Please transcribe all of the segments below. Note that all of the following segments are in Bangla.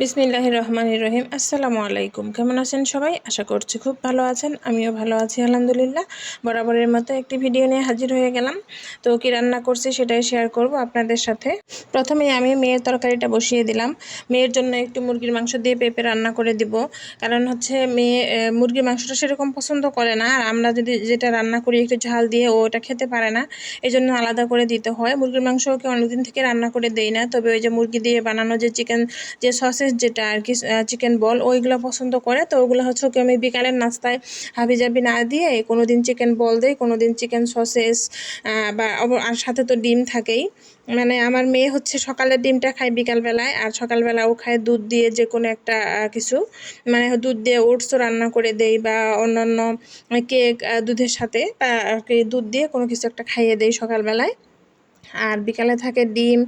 বিসমিল্লাহ রহমান রহিম আসসালামু আলাইকুম। কেমন আছেন সবাই? আশা করছি খুব ভালো আছেন। আমিও ভালো আছি, আলহামদুলিল্লাহ। বরাবরের মতো একটি ভিডিও নিয়ে হাজির হয়ে গেলাম। তো কি রান্না করছি সেটাই শেয়ার করব আপনাদের সাথে। প্রথমে আমি মেয়ের তরকারিটা বসিয়ে দিলাম। মেয়ের জন্য একটু মুরগির মাংস দিয়ে পেঁপে রান্না করে দিব। কারণ হচ্ছে মেয়ে মুরগির মাংসটা সেরকম পছন্দ করে না। আর আমরা যদি যেটা রান্না করি একটু ঝাল দিয়ে, ও ওটা খেতে পারে না। এই জন্য আলাদা করে দিতে হয়। মুরগির মাংস ওকে অনেকদিন থেকে রান্না করে দেই না। তবে ওই যে মুরগি দিয়ে বানানো যে চিকেন যে সসেস যেটা আর কি চিকেন বল ওইগুলো পছন্দ করে। তো ওগুলো হচ্ছে ওকে আমি বিকালের নাস্তায় হাবি জাবি না দিয়ে কোনো দিন চিকেন বল দিই কোনো দিন চিকেন সসেস বা আর সাথে তো ডিম থাকেই। মানে আমার মেয়ে হচ্ছে সকালের ডিমটা খায় বিকালবেলায়, আর সকালবেলা ও খায় দুধ দিয়ে যে কোনো একটা কিছু। মানে দুধ দিয়ে ওটসও রান্না করে দেই বা অন্যান্য কেক দুধের সাথে দুধ দিয়ে কোনো কিছু একটা খাইয়ে দেই সকালবেলায়। আর বিকালে থাকে ডিম,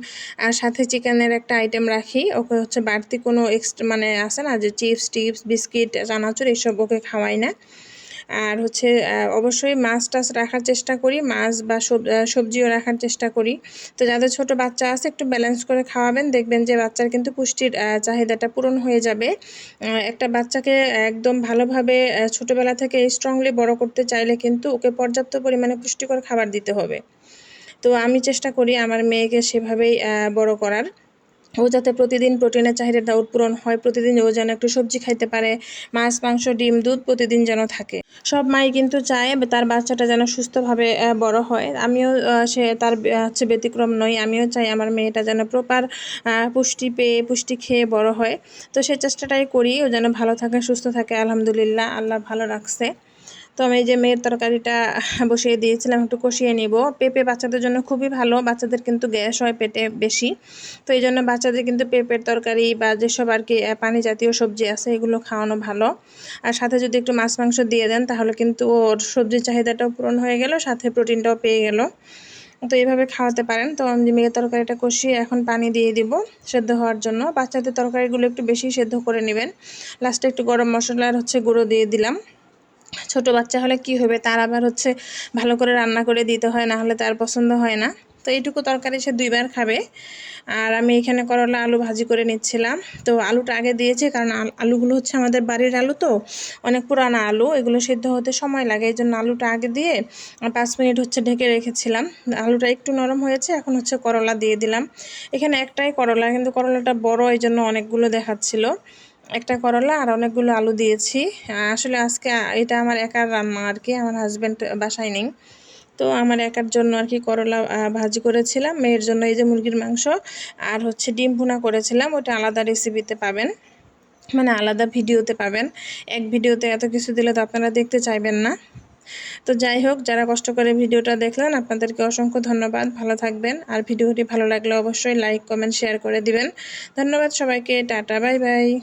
আর সাথে চিকেনের একটা আইটেম রাখি। ওকে হচ্ছে বাড়তি কোনো এক্সট্রা মানে আছে না যে চিপস টিপস বিস্কিট চানাচুর এইসব ওকে খাওয়াই না। আর হচ্ছে অবশ্যই মাছ টাছ রাখার চেষ্টা করি, মাছ বা সবজিও রাখার চেষ্টা করি। তো যাদের ছোট বাচ্চা আছে, একটু ব্যালেন্স করে খাওয়াবেন, দেখবেন যে বাচ্চার কিন্তু পুষ্টির চাহিদাটা পূরণ হয়ে যাবে। একটা বাচ্চাকে একদম ভালোভাবে ছোটোবেলা থেকে স্ট্রংলি বড় করতে চাইলে কিন্তু ওকে পর্যাপ্ত পরিমাণে পুষ্টিকর খাবার দিতে হবে। তো আমি চেষ্টা করি আমার মেয়েকে সেভাবেই বড় করার। ও যাতে প্রতিদিন প্রোটিনের চাহিদাটা ওর পূরণ হয়, প্রতিদিন ও যেন একটু সবজি খাইতে পারে, মাছ, মাংস, ডিম, দুধ প্রতিদিন যেন থাকে। সব মাই কিন্তু চায় তার বাচ্চাটা যেন সুস্থভাবে বড় হয়। আমিও সে তার হচ্ছে ব্যতিক্রম নই, আমিও চাই আমার মেয়েটা যেন প্রপার পুষ্টি পেয়ে, পুষ্টি খেয়ে বড় হয়। তো সে চেষ্টাটাই করি, ও যেন ভালো থাকে, সুস্থ থাকে, আলহামদুলিল্লাহ, আল্লাহ ভালো রাখছে। তো আমি যে মেয়ের তরকারিটা বসিয়ে দিয়েছিলাম, একটু কষিয়ে নিব। পেঁপে বাচ্চাদের জন্য খুবই ভালো, বাচ্চাদের কিন্তু গ্যাস হয় পেটে বেশি। তো এই জন্য বাচ্চাদের কিন্তু পেঁপের তরকারি বা যেসব আর কি পানি জাতীয় সবজি আছে, এগুলো খাওয়ানো ভালো। আর সাথে যদি একটু মাছ, মাংস দিয়ে দেন, তাহলে কিন্তু ওর সবজির চাহিদাটাও পূরণ হয়ে গেল, সাথে প্রোটিনটাও পেয়ে গেল। তো এইভাবে খাওয়াতে পারেন। তো আমি মেয়ের তরকারিটা কষিয়ে এখন পানি দিয়ে দিব সেদ্ধ হওয়ার জন্য। বাচ্চাদের তরকারিগুলো একটু বেশি সেদ্ধ করে নেবেন। লাস্টে একটু গরম মশলার হচ্ছে গুঁড়ো দিয়ে দিলাম। ছোট বাচ্চা হলে কি হবে? তার আবার হচ্ছে ভালো করে রান্না করে দিতে হয় না হলে তার পছন্দ হয় না। তো এইটুকু তরকারি সে দুইবার খাবে। আর আমি এখানে করলা আলু ভাজি করে নিচ্ছিলাম। তো আলুটা আগে দিয়েছি, কারণ আলুগুলো হচ্ছে আমাদের বাড়ির আলু তো, অনেক পুরানা আলু, এগুলো সেদ্ধ হতে সময় লাগে। এই জন্য আলুটা আগে দিয়ে পাঁচ মিনিট হচ্ছে ঢেকে রেখেছিলাম। আলুটা একটু নরম হয়েছে, এখন হচ্ছে করলা দিয়ে দিলাম। এখানে একটাই করলা, কিন্তু করলাটা বড়, এই জন্য অনেকগুলো দেখাচ্ছিল। একটা করলা আর অনেকগুলো আলু দিয়েছি। আসলে আজকে এটা আমার একার রান্না আর কি, আমার হাজব্যান্ড বাসায় নেই। তো আমার একার জন্য আর কি করলা ভাজি করেছিলাম। মেয়ের জন্য এই যে মুরগির মাংস আর হচ্ছে ডিম ভুনা করেছিলাম, ওটা আলাদা রেসিপিতে পাবেন। মানে আলাদা ভিডিওতে পাবেন। এক ভিডিওতে এত কিছু দিলে তো আপনারা দেখতে চাইবেন না। তো যাই হোক, যারা কষ্ট করে ভিডিওটা দেখলেন, আপনাদেরকে অসংখ্য ধন্যবাদ। ভালো থাকবেন। আর ভিডিওটি ভালো লাগলে অবশ্যই লাইক কমেন্ট শেয়ার করে দিবেন। ধন্যবাদ সবাইকে। Tata bye bye